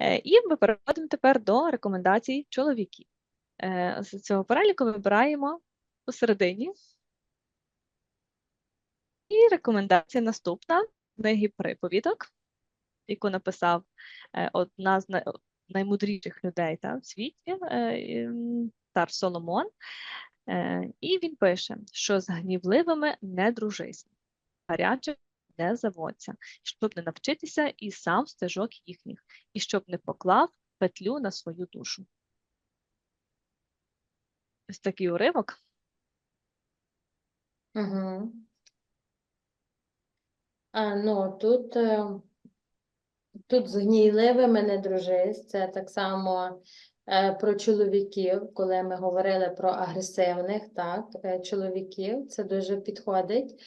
Е, І ми переходимо тепер до рекомендацій чоловіків. Е, З цього переліку вибираємо посередині. І рекомендація наступна книги приповідок, яку написав е, одна з наймудріших людей та, в світі, ем, Соломон. І він пише, що з гнівливими не дружися, гаряче не заводься, щоб не навчитися і сам стежок їхніх, і щоб не поклав петлю на свою душу. Ось такий уривок. Угу. А, ну, тут, е, тут з гнійливими дружись. Це так само е, про чоловіків, коли ми говорили про агресивних, так, е, чоловіків, це дуже підходить.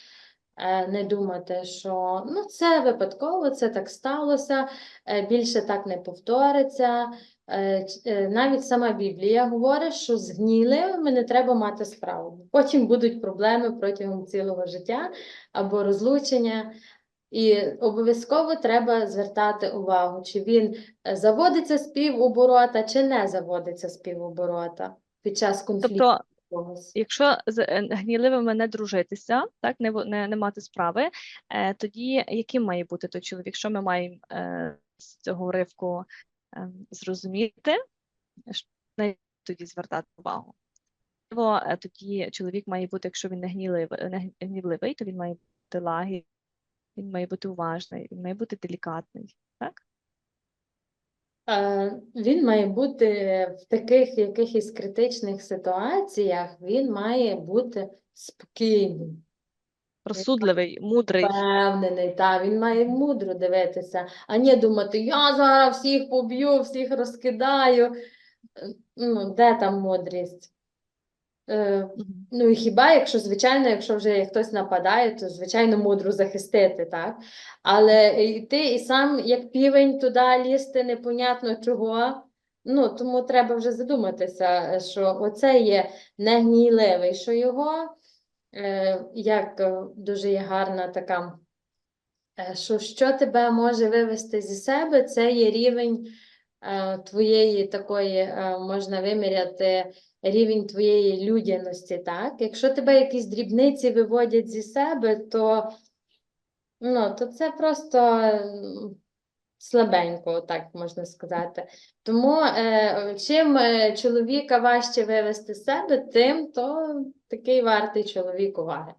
Е, Не думати, що ну, це випадково, це так сталося, е, більше так не повториться. Е, Навіть сама Біблія говорить, що з гнійливими не треба мати справу. Потім будуть проблеми протягом цілого життя або розлучення. І обов'язково треба звертати увагу, чи він заводиться з півоборота, чи не заводиться з півоборота під час конфлікту Тобто, якогось. якщо з е, гнівливими не дружитися, так, не, не, не мати справи, е, тоді яким має бути той чоловік? Що ми маємо е, з цього уривку е, зрозуміти, Ш- на тоді звертати увагу? Можливо, е, тоді чоловік має бути, якщо він не гнівливий, не гнівливий, то він має бути лагідний, він має бути уважний, він має бути делікатний, так? Він має бути в таких якихось критичних ситуаціях, він має бути спокійним. Розсудливий, мудрий. Впевнений, так, він має мудро дивитися, а не думати, я зараз всіх поб'ю, всіх розкидаю. Е, Ну, де там мудрість? Е. Ну і хіба, якщо, звичайно, якщо вже хтось нападає, то звичайно мудро захистити, так? Але йти і сам, як півень, туди лізти непонятно чого. Ну, тому треба вже задуматися, що оце є негнійливий, що його, е, як е, дуже є гарна така, що що тебе може вивести зі себе, це є рівень твоєї такої, е, можна виміряти рівень твоєї людяності, так? Якщо тебе якісь дрібниці виводять зі себе, то, ну, то це просто слабенько, так можна сказати. Тому е, чим е, чоловіка важче вивести з себе, тим то такий вартий чоловік уваги.